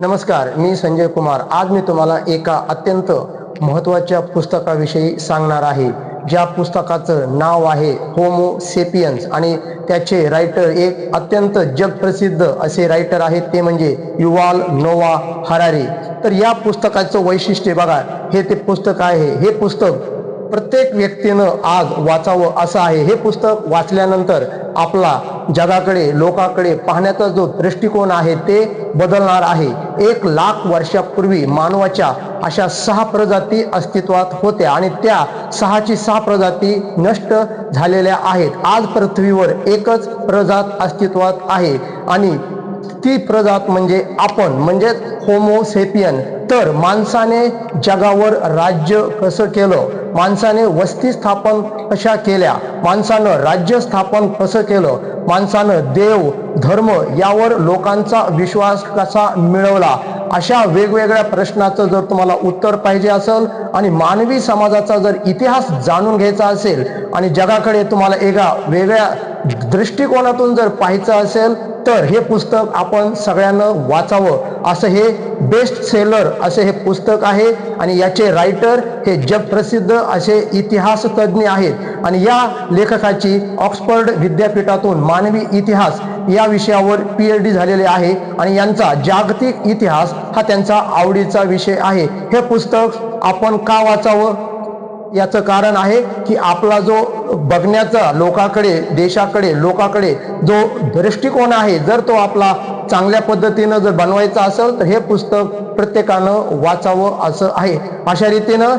नमस्कार मी संजय कुमार. आज मी तुम्हाला एका अत्यंत महत्त्वाच्या पुस्तकाविषयी सांगणार आहे. ज्या पुस्तकाचं नाव आहे होमो सेपियन्स आणि त्याचे रायटर एक अत्यंत जगप्रसिद्ध असे रायटर आहेत ते म्हणजे युवाल नोवा हरारी. तर या पुस्तकाचं वैशिष्ट्य बघा हे ते पुस्तक आहे. हे पुस्तक प्रत्येक व्यक्तीनं आज वाचावं असं आहे. हे पुस्तक वाचल्यानंतर आपला जगाकडे लोकाकडे पाहण्याचा जो दृष्टिकोन आहे ते बदलणार आहे. एक लाख वर्षापूर्वी मानवाच्या अशा सहा प्रजाती अस्तित्वात होत्या आणि त्या सहाची सहा प्रजाती नष्ट झालेल्या आहेत. आज पृथ्वीवर एकच प्रजात अस्तित्वात आहे आणि ती प्रजात म्हणजे आपण. म्हणजेच होमोसेपियन तर माणसाने जगावर राज्य कसं केलं? माणसाने वस्ती स्थापन कशा केल्या? माणसानं राज्य स्थापन कसं केलं? माणसानं देव धर्म यावर लोकांचा विश्वास कसा मिळवला? अशा वेगवेगळ्या प्रश्नाचं जर तुम्हाला उत्तर पाहिजे असेल आणि मानवी समाजाचा जर इतिहास जाणून घ्यायचा असेल आणि जगाकडे तुम्हाला एका वेगळ्या दृष्टिकोनातून जर पाहायचं असेल तर हे पुस्तक आपण सगळ्यांना वाचावं. असं हे बेस्ट सेलर असे हे पुस्तक आहे आणि याचे रायटर हे जगप्रसिद्ध असे इतिहास तज्ज्ञ आहेत. आणि या लेखकाची ऑक्सफर्ड विद्यापीठातून मानवी इतिहास या विषयावर पी एच डी झालेले आहे आणि यांचा जागतिक इतिहास हा त्यांचा आवडीचा विषय आहे. हे पुस्तक आपण का वाचावं? याचं कारण आहे की आपला जो बघण्याचा लोकाकडे देशाकडे लोकाकडे जो दृष्टिकोन आहे जर तो आपला चांगल्या पद्धतीनं जर बनवायचा असेल तर हे पुस्तक प्रत्येकानं वाचावं असं आहे. अशा रीतीनं